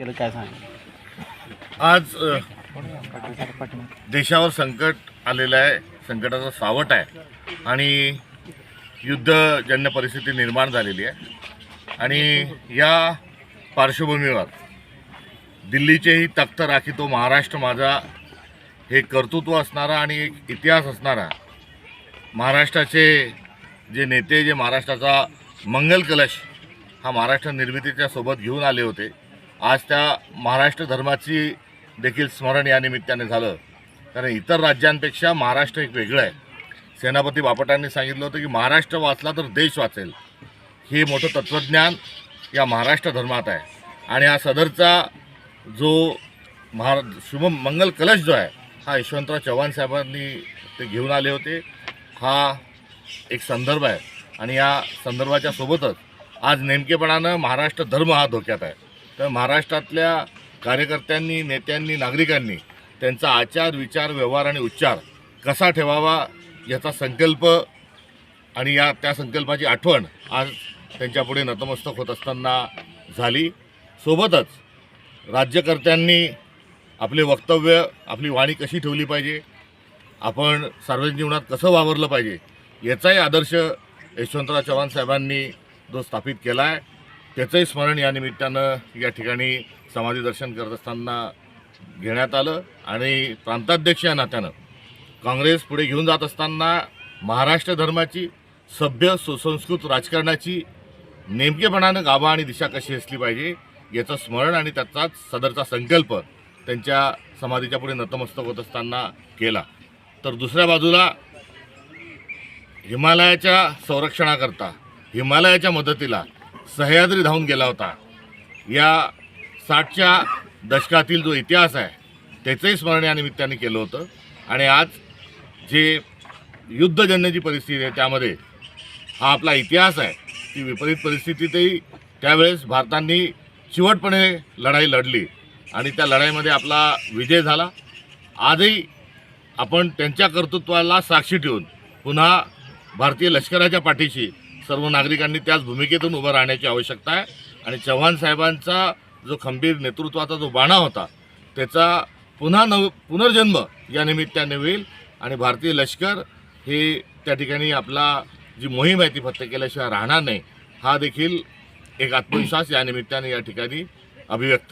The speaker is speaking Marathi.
केलं काय सांग? आज अ, देशावर संकट आलेलं आहे संकटाचा सावट आहे आणि युद्धजन्य परिस्थिती निर्माण झालेली आहे. आणि या पार्श्वभूमीवर दिल्लीचेही तख्त राखी तो महाराष्ट्र माझा हे कर्तृत्व असणारा आणि एक इतिहास असणारा महाराष्ट्राचे जे नेते जे महाराष्ट्राचा मंगल कलश हा महाराष्ट्र निर्मितीच्या सोबत घेऊन आले होते. आज त्या महाराष्ट्र धर्माची देखील स्मरण या निमित्ताने झालं. कारण इतर राज्यांपेक्षा महाराष्ट्र एक वेगळं आहे. सेनापती बापटांनी सांगितलं होतं की महाराष्ट्र वाचला तर देश वाचेल. हे मोठं तत्त्वज्ञान या महाराष्ट्र धर्मात आहे. आणि हा सदरचा जो महा शुभ मंगल कलश जो आहे हा यशवंतराव चव्हाण साहेबांनी ते घेऊन आले होते. हा एक संदर्भ आहे. आणि या संदर्भाच्या सोबतच आज नेमकेपणानं महाराष्ट्र धर्म हा धोक्यात आहे. तर महाराष्ट्रातल्या कार्यकर्त्यांनी नेत्यांनी नागरिकांनी त्यांचा आचार विचार व्यवहार आणि उच्चार कसा ठेवावा याचा संकल्प आणि या त्या संकल्पाची आठवण आज त्यांच्यापुढे नतमस्तक होत असताना झाली. सोबतच राज्यकर्त्यांनी आपले वक्तव्य आपली वाणी कशी ठेवली पाहिजे? आपण सार्वजनिक जीवनात कसं वावरलं पाहिजे? याचाही आदर्श यशवंतराव चव्हाण साहेबांनी जो स्थापित केला आहे त्याचंही स्मरण या निमित्तानं या ठिकाणी समाधी दर्शन करत असताना घेण्यात आलं आणि प्रांताध्यक्ष या नात्यानं काँग्रेस पुढे घेऊन जात असताना महाराष्ट्र धर्माची सभ्य सुसंस्कृत राजकारणाची नेमकेपणानं गाभा आणि दिशा कशी असली पाहिजे याचं स्मरण आणि त्याचाच सदरचा संकल्प त्यांच्या समाधीच्या पुढे नतमस्तक होत असताना केला. तर दुसऱ्या बाजूला हिमालयाच्या संरक्षणाकरता हिमालयाच्या मदतीला सह्याद्री धावून गेला होता. या साठच्या दशकातील जो इतिहास आहे त्याचंही स्मरण या निमित्ताने केलं होतं. आणि आज जे युद्धजन्य जी परिस्थिती आहे त्यामध्ये हा आपला इतिहास आहे ती विपरीत परिस्थितीतही त्यावेळेस भारतांनी चिवटपणे लढाई लढली. आणि त्या लढाईमध्ये आपला विजय झाला. आजही आपण त्यांच्या कर्तृत्वाला साक्षी ठेवून पुन्हा भारतीय लष्कराच्या पाठीशी सर्व नागरिकांनी त्याच भूमिकेतून उभं राहण्याची आवश्यकता आहे. आणि चव्हाण साहेबांचा जो खंबीर नेतृत्वाचा जो बाणा होता त्याचा पुन्हा नव पुनर्जन्म या निमित्ताने होईल. आणि भारतीय लष्कर हे त्या ठिकाणी आपला जी मोहीम आहे ती फक्त केल्याशिवाय राहणार नाही. हा देखील एक आत्मविश्वास या निमित्ताने या ठिकाणी अभिव्यक्त